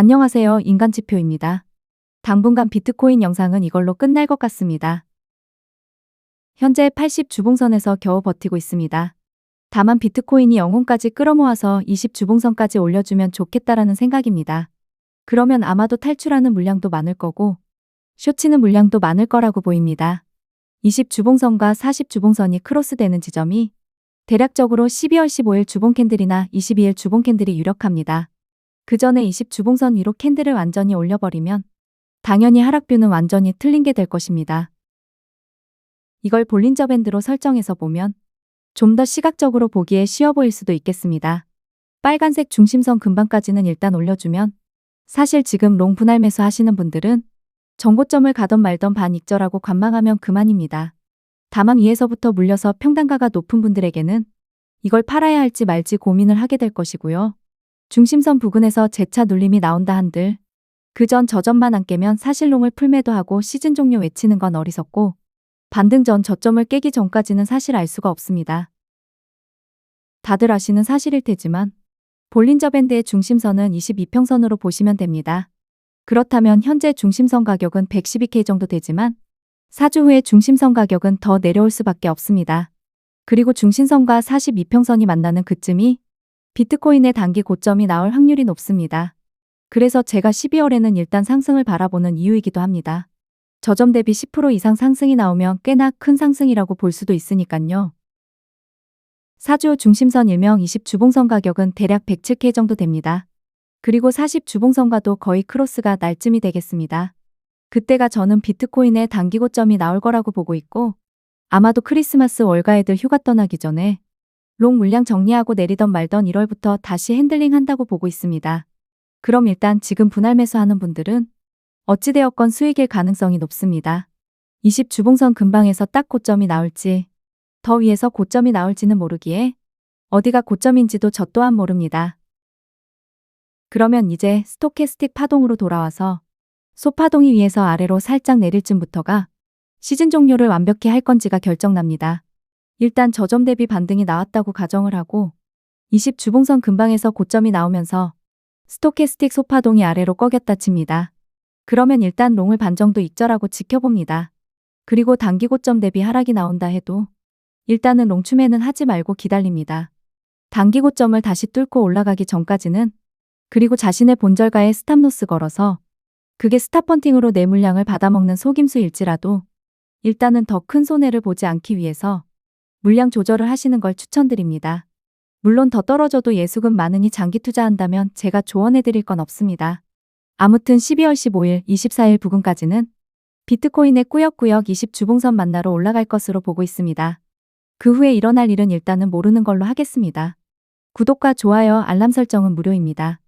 안녕하세요. 인간지표입니다. 당분간 비트코인 영상은 이걸로 끝날 것 같습니다. 현재 80 주봉선에서 겨우 버티고 있습니다. 다만 비트코인이 영혼까지 끌어모아서 20 주봉선까지 올려주면 좋겠다라는 생각입니다. 그러면 아마도 탈출하는 물량도 많을 거고, 쇼치는 물량도 많을 거라고 보입니다. 20 주봉선과 40 주봉선이 크로스되는 지점이 대략적으로 12월 15일 주봉 캔들이나 22일 주봉 캔들이 유력합니다. 그 전에 20 주봉선 위로 캔들을 완전히 올려버리면 당연히 하락뷰는 완전히 틀린 게 될 것입니다. 이걸 볼린저 밴드로 설정해서 보면 좀 더 시각적으로 보기에 쉬워 보일 수도 있겠습니다. 빨간색 중심선 근방까지는 일단 올려주면 사실 지금 롱 분할 매수 하시는 분들은 정고점을 가던 말던 반익절하고 관망하면 그만입니다. 다만 위에서부터 물려서 평단가가 높은 분들에게는 이걸 팔아야 할지 말지 고민을 하게 될 것이고요. 중심선 부근에서 재차 눌림이 나온다 한들 그 전 저점만 안 깨면 사실롱을 풀매도 하고 시즌 종료 외치는 건 어리석고 반등 전 저점을 깨기 전까지는 사실 알 수가 없습니다. 다들 아시는 사실일 테지만 볼린저 밴드의 중심선은 22평선으로 보시면 됩니다. 그렇다면 현재 중심선 가격은 112K 정도 되지만 4주 후에 중심선 가격은 더 내려올 수밖에 없습니다. 그리고 중심선과 42평선이 만나는 그쯤이 비트코인의 단기 고점이 나올 확률이 높습니다. 그래서 제가 12월에는 일단 상승을 바라보는 이유이기도 합니다. 저점 대비 10% 이상 상승이 나오면 꽤나 큰 상승이라고 볼 수도 있으니깐요. 4주 중심선 일명 20 주봉선 가격은 대략 107K 정도 됩니다. 그리고 40 주봉선과도 거의 크로스가 날쯤이 되겠습니다. 그때가 저는 비트코인의 단기 고점이 나올 거라고 보고 있고 아마도 크리스마스 월가 애들 휴가 떠나기 전에 롱 물량 정리하고 내리던 말던 1월부터 다시 핸들링 한다고 보고 있습니다. 그럼 일단 지금 분할 매수하는 분들은 어찌되었건 수익일 가능성이 높습니다. 20 주봉선 근방에서 딱 고점이 나올지 더 위에서 고점이 나올지는 모르기에 어디가 고점인지도 저 또한 모릅니다. 그러면 이제 스토캐스틱 파동으로 돌아와서 소파동이 위에서 아래로 살짝 내릴 쯤부터가 시즌 종료를 완벽히 할 건지가 결정납니다. 일단 저점 대비 반등이 나왔다고 가정을 하고 20 주봉선 근방에서 고점이 나오면서 스토캐스틱 소파동이 아래로 꺼겼다 칩니다. 그러면 일단 롱을 반 정도 익절하고 지켜봅니다. 그리고 단기 고점 대비 하락이 나온다 해도 일단은 롱춤에는 하지 말고 기다립니다. 단기 고점을 다시 뚫고 올라가기 전까지는 그리고 자신의 본절가에 스탑로스 걸어서 그게 스탑펀팅으로 내 물량을 받아먹는 속임수일지라도 일단은 더 큰 손해를 보지 않기 위해서 물량 조절을 하시는 걸 추천드립니다. 물론 더 떨어져도 예수금 많으니 장기 투자한다면 제가 조언해 드릴 건 없습니다. 아무튼 12월 15일, 24일 부근까지는 비트코인의 꾸역꾸역 20 주봉선 만나러 올라갈 것으로 보고 있습니다. 그 후에 일어날 일은 일단은 모르는 걸로 하겠습니다. 구독과 좋아요, 알람 설정은 무료입니다.